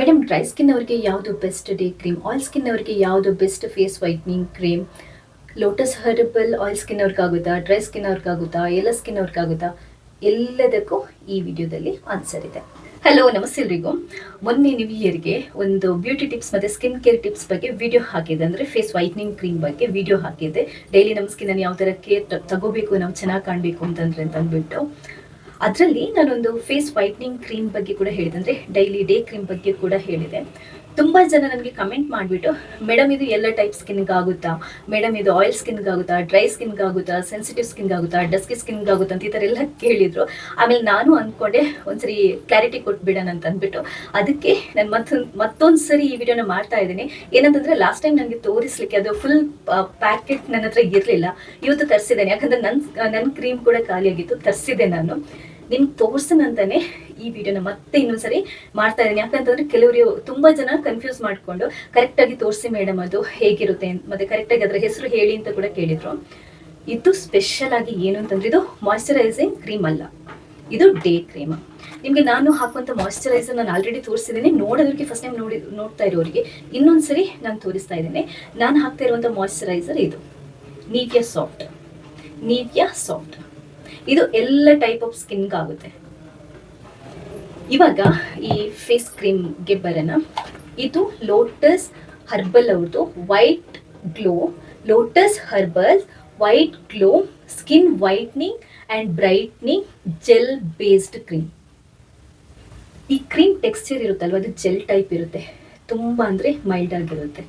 Madam dry skin ಅವರಿಗೆ ಯಾವುದು best day cream oil skin ಅವರಿಗೆ ಯಾವುದು best face whitening cream Lotus Herbal oil skin ಅವ್ರಿಗಾಗುತ್ತಾ dry skin ಅವ್ರಿಗಾಗುತ್ತಾ ಎಲ್ಲ ಸ್ಕಿನ್ ಅವ್ರಿಗಾಗುತ್ತಾ ಎಲ್ಲದಕ್ಕೂ ಈ ವಿಡಿಯೋದಲ್ಲಿ ಆನ್ಸರ್ ಇದೆ. ಹಲೋ ನಮಸ್ತೆ ಎಲ್ರಿಗೂ. ಮೊನ್ನೆ ನ್ಯೂ ಇಯರ್ಗೆ ಒಂದು ಬ್ಯೂಟಿ ಟಿಪ್ಸ್ ಮತ್ತು ಸ್ಕಿನ್ ಕೇರ್ ಟಿಪ್ಸ್ ಬಗ್ಗೆ ವಿಡಿಯೋ ಹಾಕಿದೆ ಅಂದರೆ ಫೇಸ್ ವೈಟ್ನಿಂಗ್ ಕ್ರೀಮ್ ಬಗ್ಗೆ ವಿಡಿಯೋ ಹಾಕಿದೆ ಡೈಲಿ ನಮ್ಮ ಸ್ಕಿನ್ ಯಾವ ಥರ ಕೇರ್ ತಗೋಬೇಕು, ನಾವು ಚೆನ್ನಾಗಿ ಕಾಣಬೇಕು ಅಂತಂದ್ರೆ ಅಂತ ಅಂದ್ಬಿಟ್ಟು ಅದರಲ್ಲಿ ನಾನೊಂದು ಫೇಸ್ ವೈಟ್ನಿಂಗ್ ಕ್ರೀಮ್ ಬಗ್ಗೆ ಕೂಡ ಹೇಳಿದೆ. ಅಂದರೆ ಡೈಲಿ ಡೇ ಕ್ರೀಮ್ ಬಗ್ಗೆ ಕೂಡ ಹೇಳಿದೆ. ತುಂಬ ಜನ ನನಗೆ ಕಮೆಂಟ್ ಮಾಡಿಬಿಟ್ಟು ಮೇಡಮ್ ಇದು ಎಲ್ಲ ಟೈಪ್ ಸ್ಕಿನ್ಗೆ ಆಗುತ್ತಾ ಮೇಡಮ್ ಇದು ಆಯಿಲ್ ಸ್ಕಿನ್ಗೆ ಆಗುತ್ತಾ ಡ್ರೈ ಸ್ಕಿನ್ಗೆ ಆಗುತ್ತಾ ಸೆನ್ಸಿಟಿವ್ ಸ್ಕಿನ್ಗೆ ಆಗುತ್ತಾ ಡಸ್ಕಿ ಸ್ಕಿನ್ಗೆ ಆಗುತ್ತಾ ಅಂತ ಈ ಥರ ಎಲ್ಲ ಕೇಳಿದ್ರು. ಆಮೇಲೆ ನಾನು ಅಂದ್ಕೊಂಡೆ ಒಂದ್ಸರಿ ಕ್ಲಾರಿಟಿ ಕೊಟ್ಬಿಡೋಣ ಅಂತ ಅಂದ್ಬಿಟ್ಟು, ಅದಕ್ಕೆ ನಾನು ಮತ್ತೊಂದು ಮತ್ತೊಂದು ಸರಿ ಈ ವಿಡಿಯೋನ ಮಾಡ್ತಾ ಇದ್ದೀನಿ. ಏನಂತಂದರೆ ಲಾಸ್ಟ್ ಟೈಮ್ ನನಗೆ ತೋರಿಸ್ಲಿಕ್ಕೆ ಅದು ಫುಲ್ ಪ್ಯಾಕೆಟ್ ನನ್ನ ಹತ್ರ ಇರಲಿಲ್ಲ. ಇವತ್ತು ತರಿಸಿದ್ದೇನೆ. ಯಾಕಂದರೆ ನನ್ನ ನನ್ನ ಕ್ರೀಮ್ ಕೂಡ ಖಾಲಿಯಾಗಿತ್ತು. ತರಿಸಿದೆ ನಾನು. ನಿಮ್ಗೆ ತೋರ್ಸನಂತಾನೆ ಈ ವಿಡಿಯೋನ ಮತ್ತೆ ಇನ್ನೊಂದ್ಸರಿ ಮಾಡ್ತಾ ಇದ್ದೀನಿ. ಯಾಕಂತಂದ್ರೆ ಕೆಲವರು ತುಂಬಾ ಜನ ಕನ್ಫ್ಯೂಸ್ ಮಾಡ್ಕೊಂಡು ಕರೆಕ್ಟಾಗಿ ತೋರಿಸಿ ಮೇಡಮ್ ಅದು ಹೇಗಿರುತ್ತೆ ಮತ್ತೆ ಕರೆಕ್ಟಾಗಿ ಅದರ ಹೆಸರು ಹೇಳಿ ಅಂತ ಕೂಡ ಕೇಳಿದ್ರು. ಇದು ಸ್ಪೆಷಲ್ ಆಗಿ ಏನು ಅಂತಂದ್ರೆ ಇದು ಮಾಯಿಶ್ಚರೈಸಿಂಗ್ ಕ್ರೀಮ್ ಅಲ್ಲ. ಇದು ಡೇ ಕ್ರೀಮ್ ನಿಮಗೆ ನಾನು ಹಾಕುವಂಥ ಮಾಯಶ್ಚರೈಸರ್ ನಾನು ಆಲ್ರೆಡಿ ತೋರಿಸಿದ್ದೀನಿ. ನೋಡೋದಕ್ಕೆ ಫಸ್ಟ್ ಟೈಮ್ ನೋಡಿ, ನೋಡ್ತಾ ಇರೋರಿಗೆ ಇನ್ನೊಂದ್ಸರಿ ನಾನು ತೋರಿಸ್ತಾ ಇದ್ದೇನೆ. ನಾನು ಹಾಕ್ತಾ ಇರುವಂಥ ಮಾಯಿಶ್ಚರೈಸರ್ ಇದು. ನೀವಿಯಾ ಸಾಫ್ಟ್ ನೀವಿಯಾ ಸಾಫ್ಟ್ ಇದು ಎಲ್ಲ ಟೈಪ್ ಆಫ್ ಸ್ಕಿನ್ಗಾಗುತ್ತೆ ಇವಾಗ ಈ ಫೇಸ್ ಕ್ರೀಮ್ಗೆ ಬರೋಣ. ಇದು ಲೋಟಸ್ ಹರ್ಬಲ್ ಅವ್ರದ್ದು white glow Lotus Herbal white glow skin whitening and brightening gel based cream ಈ ಕ್ರೀಮ್ ಟೆಕ್ಸ್ಚರ್ ಇರುತ್ತಲ್ವ, ಅದು ಜೆಲ್ ಟೈಪ್ ಇರುತ್ತೆ. ತುಂಬ ಅಂದರೆ ಮೈಲ್ಡ್ ಆಗಿರುತ್ತೆ.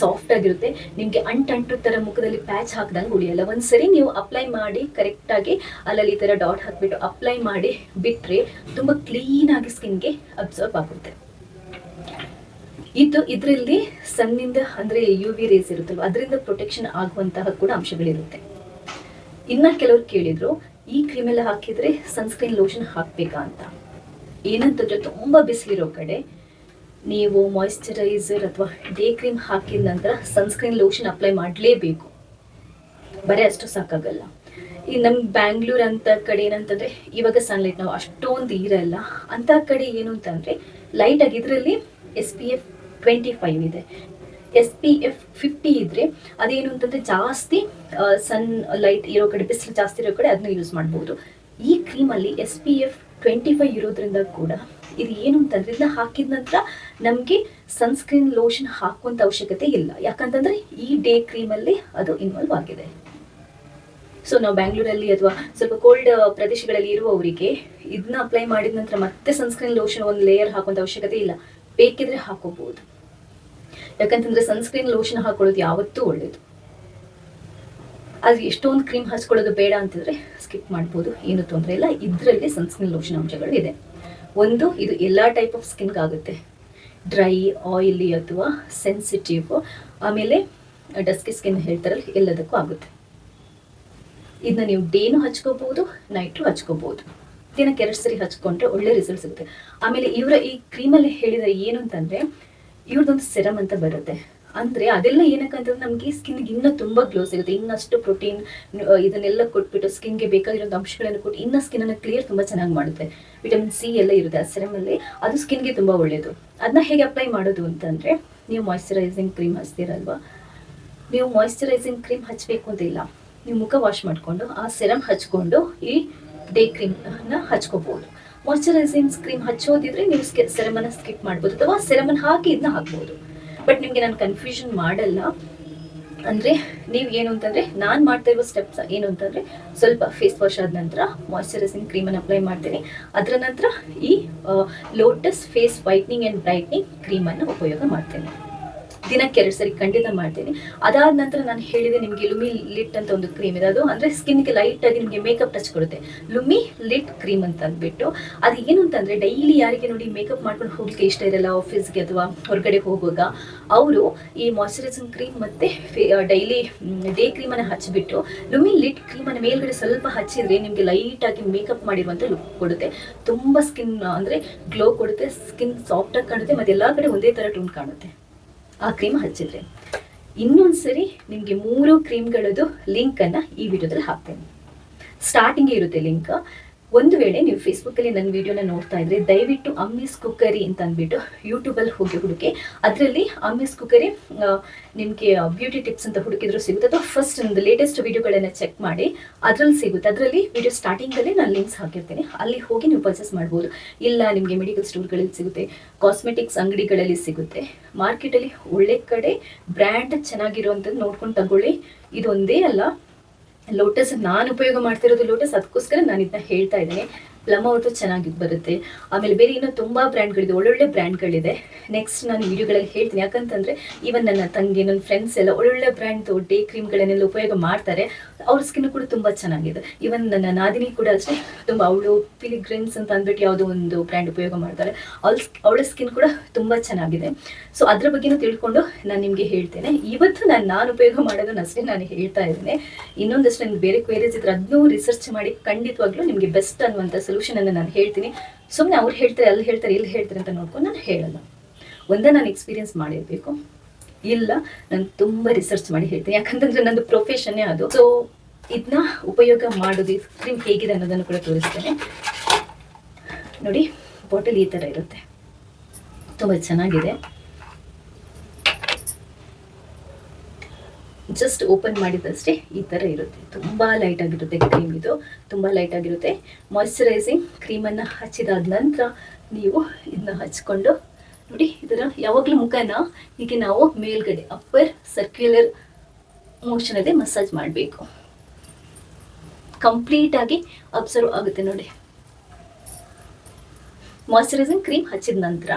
ಸಾಫ್ಟ್ ಆಗಿರುತ್ತೆ. ನಿಮಗೆ ಅಂಟಂಟು ಥರ ಮುಖದಲ್ಲಿ ಪ್ಯಾಚ್ ಹಾಕ್ದಂಗೆ ಉಳಿಯಲ್ಲ. ಒಂದ್ಸರಿ ನೀವು ಅಪ್ಲೈ ಮಾಡಿ ಕರೆಕ್ಟಾಗಿ ಅಲ್ಲಲ್ಲಿ ಈ ಡಾಟ್ ಹಾಕ್ಬಿಟ್ಟು ಅಪ್ಲೈ ಮಾಡಿ ಬಿಟ್ಟರೆ ತುಂಬ ಕ್ಲೀನಾಗಿ ಸ್ಕಿನ್ಗೆ ಅಬ್ಸರ್ವ್ ಆಗುತ್ತೆ ಇದು ಇದರಲ್ಲಿ ಸಣ್ಣಿಂದ ಅಂದರೆ ಯು ವಿ ರೇಸ್ ಇರುತ್ತಲ್ವ, ಅದರಿಂದ ಪ್ರೊಟೆಕ್ಷನ್ ಆಗುವಂತಹ ಕೂಡ ಅಂಶಗಳಿರುತ್ತೆ. ಇನ್ನ ಕೆಲವ್ರು ಕೇಳಿದ್ರು, ಈ ಕ್ರೀಮ್ ಎಲ್ಲ ಹಾಕಿದ್ರೆ ಸನ್ಸ್ಕ್ರೀನ್ ಲೋಷನ್ ಹಾಕ್ಬೇಕಾ ಅಂತ. ಏನಂತಂದ್ರೆ ತುಂಬಾ ಬಿಸಿಲಿರೋ ಕಡೆ ನೀವು ಮಾಯಿಶ್ಚರೈಸರ್ ಅಥವಾ ಡೇ ಕ್ರೀಮ್ ಹಾಕಿದ ನಂತರ ಸನ್ಸ್ಕ್ರೀನ್ ಲೋಷನ್ ಅಪ್ಲೈ ಮಾಡಲೇಬೇಕು. ಬರೀ ಅಷ್ಟು ಸಾಕಾಗಲ್ಲ. ಈ ನಮ್ಮ ಬ್ಯಾಂಗ್ಳೂರ್ ಅಂತ ಕಡೆ ಏನಂತಂದ್ರೆ, ಇವಾಗ ಸನ್ಲೈಟ್ ನಾವು ಅಷ್ಟೊಂದು ಇರಲ್ಲ. ಅಂತ ಕಡೆ ಏನು ಅಂತಂದ್ರೆ ಲೈಟ್ ಆಗಿ ಇದರಲ್ಲಿ S P F twenty five ಇದೆ. ಎಸ್ ಪಿ ಎಫ್ ಫಿಫ್ಟಿ ಇದ್ರೆ ಅದೇನು ಅಂತಂದ್ರೆ ಜಾಸ್ತಿ ಸನ್ ಲೈಟ್ ಇರೋ ಕಡೆ, ಬಿಸಿಲು ಜಾಸ್ತಿ ಇರೋ ಕಡೆ ಅದನ್ನ ಯೂಸ್ ಮಾಡ್ಬೋದು. ಈ ಕ್ರೀಮಲ್ಲಿ S P F twenty five ಇರೋದ್ರಿಂದ ಕೂಡ ಇದು ಏನು ಅಂತಂದ್ರೆ ಹಾಕಿದ ನಂತರ ನಮಗೆ ಸನ್ಸ್ಕ್ರೀನ್ ಲೋಷನ್ ಹಾಕುವಂತ ಅವಶ್ಯಕತೆ ಇಲ್ಲ. ಯಾಕಂತಂದ್ರೆ ಈ ಡೇ ಕ್ರೀಮಲ್ಲಿ ಅದು ಇನ್ವಾಲ್ವ್ ಆಗಿದೆ. ಸೊ ನಾವು ಬ್ಯಾಂಗ್ಳೂರಲ್ಲಿ ಅಥವಾ ಸ್ವಲ್ಪ ಕೋಲ್ಡ್ ಪ್ರದೇಶಗಳಲ್ಲಿ ಇರುವವರಿಗೆ ಇದನ್ನ ಅಪ್ಲೈ ಮಾಡಿದ ನಂತರ ಮತ್ತೆ ಸನ್ಸ್ಕ್ರೀನ್ ಲೋಷನ್ ಒಂದು ಲೇಯರ್ ಹಾಕುವಂತ ಅವಶ್ಯಕತೆ ಇಲ್ಲ. ಬೇಕಿದ್ರೆ ಹಾಕೋಬಹುದು. ಯಾಕಂತಂದ್ರೆ ಸನ್ಸ್ಕ್ರೀನ್ ಲೋಷನ್ ಹಾಕೊಳ್ಳೋದು ಯಾವತ್ತೂ ಒಳ್ಳೇದು. ಅದು ಎಷ್ಟೊಂದು ಕ್ರೀಮ್ ಹಚ್ಕೊಳ್ಳೋದು ಬೇಡ ಅಂತಂದ್ರೆ ಸ್ಕಿಪ್ ಮಾಡ್ಬೋದು. ಏನು ತೊಂದರೆ ಇಲ್ಲ. ಇದರಲ್ಲಿ ಸನ್ಸ್ಕ್ರೀನ್ ಲೋಷನ್ ಅಂಶಗಳು ಇದೆ ಒಂದು, ಇದು ಎಲ್ಲ ಟೈಪ್ ಆಫ್ ಸ್ಕಿನ್ಗೆ ಆಗುತ್ತೆ ಡ್ರೈ ಆಯಿಲಿ ಅಥವಾ ಸೆನ್ಸಿಟಿವ್ ಆಮೇಲೆ ಡಸ್ಕಿ ಸ್ಕಿನ್ ಹೇಳ್ತಾರಲ್ಲ, ಎಲ್ಲದಕ್ಕೂ ಆಗುತ್ತೆ. ಇದನ್ನ ನೀವು ಡೇನು ಹಚ್ಕೋಬಹುದು ನೈಟು ಹಚ್ಕೋಬಹುದು ದಿನಕ್ಕೆ ಎರಡು ಸರಿ ಹಚ್ಕೊಂಡ್ರೆ ಒಳ್ಳೆ ರಿಸಲ್ಟ್ ಸಿಗುತ್ತೆ. ಆಮೇಲೆ ಇವರ ಈ ಕ್ರೀಮಲ್ಲಿ ಹೇಳಿದರೆ ಏನು ಅಂತಂದ್ರೆ ಇವ್ರದ್ದೊಂದು ಸೆರಮ್ ಅಂತ ಬರುತ್ತೆ. ಅಂದ್ರೆ ಅದೆಲ್ಲ ಏನಕ್ಕಂತಂದ್ರೆ ನಮಗೆ ಸ್ಕಿನ್ಗೆ ಇನ್ನೂ ತುಂಬಾ ಗ್ಲೋ ಸಿಗುತ್ತೆ. ಇನ್ನಷ್ಟು ಪ್ರೋಟೀನ್ ಇದನ್ನೆಲ್ಲ ಕೊಟ್ಬಿಟ್ಟು ಸ್ಕಿನ್ಗೆ ಬೇಕಾಗಿರೋ ಅಂಶಗಳನ್ನು ಕೊಟ್ಟು ಇನ್ನ ಸ್ಕಿನ್ ಅನ್ನ ಕ್ಲಿಯರ್ ತುಂಬಾ ಚೆನ್ನಾಗಿ ಮಾಡುತ್ತೆ. ವಿಟಮಿನ್ ಸಿ ಎಲ್ಲ ಇರುತ್ತೆ ಆ ಸೆರಮ್ ಅಲ್ಲಿ. ಅದು ಸ್ಕಿನ್ಗೆ ತುಂಬಾ ಒಳ್ಳೆಯದು ಅದನ್ನ ಹೇಗೆ ಅಪ್ಲೈ ಮಾಡೋದು ಅಂತಂದ್ರೆ, ನೀವು ಮಾಯ್ಶ್ಚರೈಸಿಂಗ್ ಕ್ರೀಮ್ ಹಚ್ತೀರಲ್ವಾ? ನೀವು ಮಾಯ್ಶ್ಚರೈಸಿಂಗ್ ಕ್ರೀಮ್ ಹಚ್ಚಬೇಕು ಅಂತ ಇಲ್ಲ. ನೀವು ಮುಖ ವಾಶ್ ಮಾಡಿಕೊಂಡು ಆ ಸೆರಮ್ ಹಚ್ಕೊಂಡು ಈ ಡೇ ಕ್ರೀಮ್ ಕ್ರೀಮ್ನ ಹಚ್ಕೋಬಹುದು ಮಾಯ್ಚರೈಸಿಂಗ್ ಕ್ರೀಮ್ ಹಚ್ಚೋದಿದ್ರೆ ನೀವು ಸೆರಮನ್ನ ಸ್ಕಿಪ್ ಮಾಡ್ಬೋದು ಅಥವಾ ಸೆರಮನ್ ಹಾಕಿ ಇದನ್ನ ಹಾಕ್ಬೋದು. ಬಟ್ ನಿಮಗೆ ನಾನು ಕನ್ಫ್ಯೂಷನ್ ಮಾಡಲ್ಲ. ಅಂದರೆ ನೀವು ಏನು ಅಂತಂದರೆ, ನಾನು ಮಾಡ್ತಾ ಇರೋ ಸ್ಟೆಪ್ಸ್ ಏನು ಅಂತಂದರೆ, ಸ್ವಲ್ಪ ಫೇಸ್ ವಾಶ್ ಆದ ನಂತರ ಮಾಯ್ಶ್ಚರೈಸಿಂಗ್ ಕ್ರೀಮನ್ನು ಅಪ್ಲೈ ಮಾಡ್ತೀನಿ. ಅದರ ನಂತರ ಈ Lotus face whitening and brightening ಕ್ರೀಮನ್ನು ಉಪಯೋಗ ಮಾಡ್ತೇನೆ. ದಿನಕ್ಕೆ ಎರಡು ಸರಿ ಖಂಡಿತ ಮಾಡ್ತೀನಿ. ಅದಾದ ನಂತರ ನಾನು ಹೇಳಿದೆ ನಿಮಗೆ ಲುಮಿ ಲಿಟ್ ಅಂತ ಒಂದು ಕ್ರೀಮ್ ಇದೆ. ಅದು ಅಂದರೆ ಸ್ಕಿನ್ಗೆ ಲೈಟ್ ಆಗಿ ನಿಮಗೆ ಮೇಕಪ್ ಟಚ್ ಕೊಡುತ್ತೆ. ಲುಮಿ ಲಿಟ್ ಕ್ರೀಮ್ ಅಂತ ಅಂದ್ಬಿಟ್ಟು ಅದು ಏನು ಅಂತಂದರೆ ಡೈಲಿ ಯಾರಿಗೆ ನೋಡಿ ಮೇಕಪ್ ಮಾಡ್ಕೊಂಡು ಹೋಗ್ಲಿಕ್ಕೆ ಇಷ್ಟ ಇರಲ್ಲ ಆಫೀಸ್ಗೆ ಅಥವಾ ಹೊರಗಡೆ ಹೋಗುವಾಗ, ಅವರು ಈ ಮಾಯ್ಶ್ಚರೈಸಿಂಗ್ ಕ್ರೀಮ್ ಮತ್ತು ಡೈಲಿ ಡೇ ಕ್ರೀಮನ್ನು ಹಚ್ಚಿಬಿಟ್ಟು ಲುಮಿ ಲಿಟ್ ಕ್ರೀಮನ್ನು ಮೇಲ್ಗಡೆ ಸ್ವಲ್ಪ ಹಚ್ಚಿದ್ರೆ ನಿಮಗೆ ಲೈಟಾಗಿ ಮೇಕಪ್ ಮಾಡಿರುವಂಥ ಲುಕ್ ಕೊಡುತ್ತೆ. ತುಂಬ ಸ್ಕಿನ್ ಅಂದರೆ ಗ್ಲೋ ಕೊಡುತ್ತೆ ಸ್ಕಿನ್ ಸಾಫ್ಟಾಗಿ ಕಾಣುತ್ತೆ, ಮತ್ತು ಎಲ್ಲ ಕಡೆ ಒಂದೇ ಥರ ಟೂನ್ ಕಾಣುತ್ತೆ. ಆ ಕ್ರೀಮ್ ಹಚ್ಚಿದ್ರೆ. ಇನ್ನೊಂದು ಸರಿ ನಿಮಗೆ ಮೂರು ಕ್ರೀಮ್ಗಳದ್ದು ಲಿಂಕನ್ನು ಈ ವಿಡಿಯೋದಲ್ಲಿ ಹಾಕ್ತೇನೆ. ಸ್ಟಾರ್ಟಿಂಗ್ ಇರುತ್ತೆ ಲಿಂಕ್. ಒಂದು ವೇಳೆ ನೀವು ಫೇಸ್ಬುಕ್ಕಲ್ಲಿ ನನ್ನ ವಿಡಿಯೋನ ನೋಡ್ತಾ ಇದ್ರೆ, ದಯವಿಟ್ಟು ಅಮ್ಮಿಸ್ ಕುಕ್ಕರಿ ಅಂತ ಅಂದ್ಬಿಟ್ಟು ಯೂಟ್ಯೂಬಲ್ಲಿ ಹೋಗಿ ಹುಡುಕಿ, ಅದರಲ್ಲಿ ಅಮ್ಮಿಸ್ ಕುಕ್ಕರಿ ನಿಮಗೆ ಬ್ಯೂಟಿ ಟಿಪ್ಸ್ ಅಂತ ಹುಡುಕಿದ್ರು ಸಿಗುತ್ತೆ. ಅಥವಾ ಫಸ್ಟ್ ಒಂದು ಲೇಟೆಸ್ಟ್ ವಿಡಿಯೋಗಳನ್ನು ಚೆಕ್ ಮಾಡಿ, ಅದರಲ್ಲಿ ಸಿಗುತ್ತೆ. ಅದರಲ್ಲಿ ವಿಡಿಯೋ ಸ್ಟಾರ್ಟಿಂಗಲ್ಲೇ ನಾನು ಲಿಂಕ್ಸ್ ಹಾಕಿರ್ತೀನಿ. ಅಲ್ಲಿ ಹೋಗಿ ನೀವು ಪರ್ಚೇಸ್ ಮಾಡ್ಬೋದು. ಇಲ್ಲ, ನಿಮಗೆ ಮೆಡಿಕಲ್ ಸ್ಟೋರ್ಗಳಲ್ಲಿ ಸಿಗುತ್ತೆ ಕಾಸ್ಮೆಟಿಕ್ಸ್ ಅಂಗಡಿಗಳಲ್ಲಿ ಸಿಗುತ್ತೆ. ಮಾರ್ಕೆಟಲ್ಲಿ ಒಳ್ಳೆ ಕಡೆ ಬ್ರ್ಯಾಂಡ್ ಚೆನ್ನಾಗಿರುವಂಥದ್ದು ನೋಡ್ಕೊಂಡು ತಗೊಳ್ಳಿ. ಇದೊಂದೇ ಅಲ್ಲ ಲೋಟಸ್ ನಾನು ಉಪಯೋಗ ಮಾಡ್ತಿರೋದು ಲೋಟಸ್ ಅದಕ್ಕೋಸ್ಕರ ನಾನು ಇದನ್ನ ಹೇಳ್ತಾ ಇದ್ದೇನೆ. ಪ್ಲಮ್ ಒಟ್ಟು ಚೆನ್ನಾಗಿ ಬರುತ್ತೆ. ಆಮೇಲೆ ಬೇರೆ ಇನ್ನೂ ತುಂಬ ಬ್ರ್ಯಾಂಡ್ಗಳಿದೆ, ಒಳ್ಳೊಳ್ಳೆ ಬ್ರ್ಯಾಂಡ್ಗಳಿದೆ. ನೆಕ್ಸ್ಟ್ ನಾನು ವಿಡಿಯೋಗಳಲ್ಲಿ ಹೇಳ್ತೀನಿ. ಯಾಕಂತಂದರೆ ಈವನ್ ನನ್ನ ತಂಗಿ, ನನ್ನ ಫ್ರೆಂಡ್ಸ್ ಎಲ್ಲ ಒಳ್ಳೊಳ್ಳೆ ಬ್ರ್ಯಾಂಡ್ದು ಡೇ ಕ್ರೀಮ್ಗಳನ್ನೆಲ್ಲ ಉಪಯೋಗ ಮಾಡ್ತಾರೆ. ಅವ್ರ ಸ್ಕಿನ್ ಕೂಡ ತುಂಬ ಚೆನ್ನಾಗಿದೆ. ಈವನ್ ನನ್ನ ನಾದಿನಿ ಕೂಡ ಅಷ್ಟೇ ತುಂಬ, ಅವಳು ಪಿಲಿಗ್ರಿನ್ಸ್ ಅಂತ ಅಂದ್ಬಿಟ್ಟು ಯಾವುದೋ ಒಂದು ಬ್ರ್ಯಾಂಡ್ ಉಪಯೋಗ ಮಾಡ್ತಾರೆ. ಅವಳ ಅವಳ ಸ್ಕಿನ್ ಕೂಡ ತುಂಬ ಚೆನ್ನಾಗಿದೆ. ಸೊ ಅದ್ರ ಬಗ್ಗೆನೂ ತಿಳ್ಕೊಂಡು ನಾನು ನಿಮಗೆ ಹೇಳ್ತೇನೆ. ಇವತ್ತು ನಾನು ನಾನು ಉಪಯೋಗ ಮಾಡೋದನ್ನ ಅಷ್ಟೇ ನಾನು ಹೇಳ್ತಾ ಇದ್ದೇನೆ. ಇನ್ನೊಂದಷ್ಟು ನನಗೆ ಬೇರೆ ಕ್ವೇರೀಸ್ ಇದ್ರೆ ಅದನ್ನೂ ರಿಸರ್ಚ್ ಮಾಡಿ ಖಂಡಿತವಾಗ್ಲೂ ನಿಮಗೆ ಬೆಸ್ಟ್ ಅನ್ನುವಂಥ ಸೊಲ್ಯೂಷನ್ ಅನ್ನ ನಾನು ಹೇಳ್ತೀನಿ. ಸುಮ್ಮನೆ ಅವ್ರು ಹೇಳ್ತಾರೆ, ಅಲ್ಲಿ ಹೇಳ್ತಾರೆ, ಇಲ್ಲಿ ಹೇಳ್ತಾರೆ ಅಂತ ನೋಡ್ಕೊಂಡು ನಾನು ಹೇಳಲ್ಲ. ಒಂದೇ ನಾನು ಎಕ್ಸ್ಪೀರಿಯನ್ಸ್ ಮಾಡಿರಬೇಕು. ಇಲ್ಲ, ನಾನು ತುಂಬ ರಿಸರ್ಚ್ ಮಾಡಿ ಹೇಳ್ತೀನಿ. ಯಾಕಂತಂದ್ರೆ ನಂದು ಪ್ರೊಫೆಷನ್ನೇ ಅದು. ಸೊ ಇದನ್ನ ಉಪಯೋಗ ಮಾಡೋದು ಕ್ರೀಮ್ ಹೇಗಿದೆ ಅನ್ನೋದನ್ನು ಕೂಡ ತೋರಿಸ್ತೇನೆ. ನೋಡಿ ಬಾಟಲ್ ಈ ಥರ ಇರುತ್ತೆ. ತುಂಬ ಚೆನ್ನಾಗಿದೆ. ಜಸ್ಟ್ ಓಪನ್ ಮಾಡಿದಷ್ಟೇ ಈ ಥರ ಇರುತ್ತೆ. ತುಂಬ ಲೈಟ್ ಆಗಿರುತ್ತೆ ಕ್ರೀಮ್ ಇದು. ತುಂಬ ಲೈಟ್ ಆಗಿರುತ್ತೆ. ಮಾಯ್ಶ್ಚರೈಸಿಂಗ್ ಕ್ರೀಮನ್ನು ಹಚ್ಚಿದಾದ ನಂತರ ನೀವು ಇದನ್ನ ಹಚ್ಕೊಂಡು ನೋಡಿ ಇದರ ಯಾವಾಗಲೂ ಮುಖನ ಹೀಗೆ ನಾವು ಮೇಲ್ಗಡೆ ಅಪ್ಪರ್ ಸರ್ಕ್ಯುಲರ್ ಮೋಷನ್ ಅದೇ ಮಸಾಜ್ ಮಾಡಬೇಕು. ಕಂಪ್ಲೀಟಾಗಿ ಅಬ್ಸರ್ವ್ ಆಗುತ್ತೆ ನೋಡಿ. ಮಾಯ್ಶ್ಚರೈಸಿಂಗ್ ಕ್ರೀಮ್ ಹಚ್ಚಿದ ನಂತರ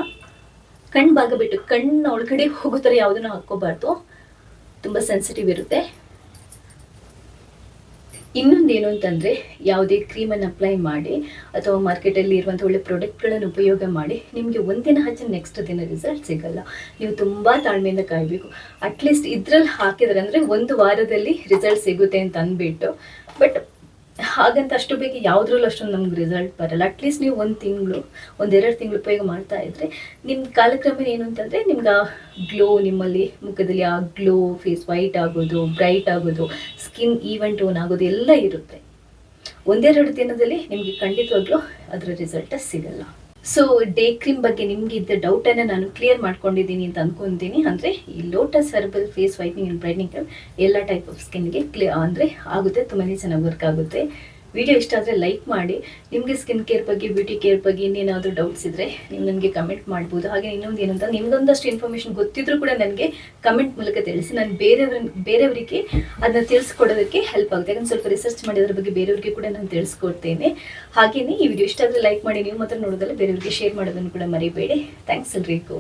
ಕಣ್ಣು ಭಾಗ ಬಿಟ್ಟು ಕಣ್ಣು ಒಳಗಡೆ ಹೋಗೋ ಥರ ಯಾವುದನ್ನು ಹಾಕ್ಕೋಬಾರ್ದು. ತುಂಬ ಸೆನ್ಸಿಟಿವ್ ಇರುತ್ತೆ. ಇನ್ನೊಂದೇನು ಅಂತಂದರೆ, ಯಾವುದೇ ಕ್ರೀಮನ್ನು ಅಪ್ಲೈ ಮಾಡಿ, ಅಥವಾ ಮಾರ್ಕೆಟಲ್ಲಿ ಇರುವಂಥ ಒಳ್ಳೆ ಪ್ರಾಡಕ್ಟ್ಗಳನ್ನು ಉಪಯೋಗ ಮಾಡಿ, ನಿಮಗೆ ಒಂದಿನ ಹಚ್ಚಿ ನೆಕ್ಸ್ಟ್ ದಿನ ರಿಸಲ್ಟ್ ಸಿಗಲ್ಲ. ನೀವು ತುಂಬ ತಾಳ್ಮೆಯಿಂದ ಕಾಯಬೇಕು. ಅಟ್ಲೀಸ್ಟ್ ಇದ್ರಲ್ಲಿ ಹಾಕಿದ್ರೆ ಅಂದರೆ ಒಂದು ವಾರದಲ್ಲಿ ರಿಸಲ್ಟ್ ಸಿಗುತ್ತೆ ಅಂತ ಅಂದ್ಬಿಟ್ಟು ಬಟ್ ಹಾಗಂತ ಅಷ್ಟು ಬೇಗ ಯಾವುದ್ರಲ್ಲೂ ಅಷ್ಟೊಂದು ನಮ್ಗೆ ರಿಸಲ್ಟ್ ಬರಲ್ಲ. ಅಟ್ಲೀಸ್ಟ್ ನೀವು ಒಂದು ತಿಂಗಳು ಒಂದೆರಡು ತಿಂಗಳು ಉಪಯೋಗ ಮಾಡ್ತಾ ಇದ್ರೆ ನಿಮ್ಮ ಕಾಲಕ್ರಮ ಏನು ಅಂತಂದ್ರೆ ನಿಮ್ಗೆ ಆ ಗ್ಲೋ ನಿಮ್ಮಲ್ಲಿ ಮುಖದಲ್ಲಿ ಆ ಗ್ಲೋ ಫೇಸ್ ವೈಟ್ ಆಗೋದು ಬ್ರೈಟ್ ಆಗೋದು ಸ್ಕಿನ್ ಈವನ್ ಟೋನ್ ಆಗೋದು ಎಲ್ಲ ಇರುತ್ತೆ. ಒಂದೆರಡು ದಿನದಲ್ಲಿ ನಿಮಗೆ ಖಂಡಿತವಾಗ್ಲೂ ಅದರ ರಿಸಲ್ಟ್ ಸಿಗಲ್ಲ. ಸೊ ಡೇ ಕ್ರೀಮ್ ಬಗ್ಗೆ ನಿಮ್ಗೆ ಇದ್ದ ಡೌಟನ್ನು ನಾನು ಕ್ಲಿಯರ್ ಮಾಡ್ಕೊಂಡಿದ್ದೀನಿ ಅಂತ ಅನ್ಕೊಂತೀನಿ. ಅಂದರೆ ಈ Lotus herbal face whitening and brightening ಎಲ್ಲ ಟೈಪ್ ಆಫ್ ಸ್ಕಿನ್ಗೆ ಕ್ಲಿಯರ್ ಅಂದರೆ ಆಗುತ್ತೆ. ತುಂಬಾ ಚೆನ್ನಾಗಿ ವರ್ಕ್ ಆಗುತ್ತೆ. ವಿಡಿಯೋ ಇಷ್ಟ ಆದರೆ ಲೈಕ್ ಮಾಡಿ. ನಿಮಗೆ ಸ್ಕಿನ್ ಕೇರ್ ಬಗ್ಗೆ ಬ್ಯೂಟಿ ಕೇರ್ ಬಗ್ಗೆ ಇನ್ನೇನಾದರೂ ಡೌಟ್ಸ್ ಇದ್ದರೆ ನೀವು ನನಗೆ ಕಮೆಂಟ್ ಮಾಡ್ಬೋದು. ಹಾಗೆ ಇನ್ನೊಂದು ಏನಂತ ನಿಮ್ಗೊಂದಷ್ಟು ಇನ್ಫಾರ್ಮೇಷನ್ ಗೊತ್ತಿದ್ರೂ ಕೂಡ ನನಗೆ ಕಮೆಂಟ್ ಮೂಲಕ ತಿಳಿಸಿ. ನಾನು ಬೇರೆಯವ್ರ, ಬೇರೆಯವರಿಗೆ ಅದನ್ನ ತಿಳಿಸ್ಕೊಡೋದಕ್ಕೆ ಹೆಲ್ಪ್ ಆಗುತ್ತೆ. ಯಾಕಂದ್ರೆ ಸ್ವಲ್ಪ ರಿಸರ್ಚ್ ಮಾಡಿ ಅದ್ರ ಬಗ್ಗೆ ಬೇರೆಯವರಿಗೆ ಕೂಡ ನಾನು ತಿಳಿಸ್ಕೊಡ್ತೇನೆ. ಹಾಗೆಯೇ ಈ ವಿಡಿಯೋ ಇಷ್ಟ ಆದರೆ ಲೈಕ್ ಮಾಡಿ. ನೀವು ಮಾತ್ರ ನೋಡೋದಲ್ಲ, ಬೇರೆಯವರಿಗೆ ಶೇರ್ ಮಾಡೋದನ್ನು ಕೂಡ ಮರಿಬೇಡಿ. ಥ್ಯಾಂಕ್ಸ್ ಎಲ್ರಿಗೂ.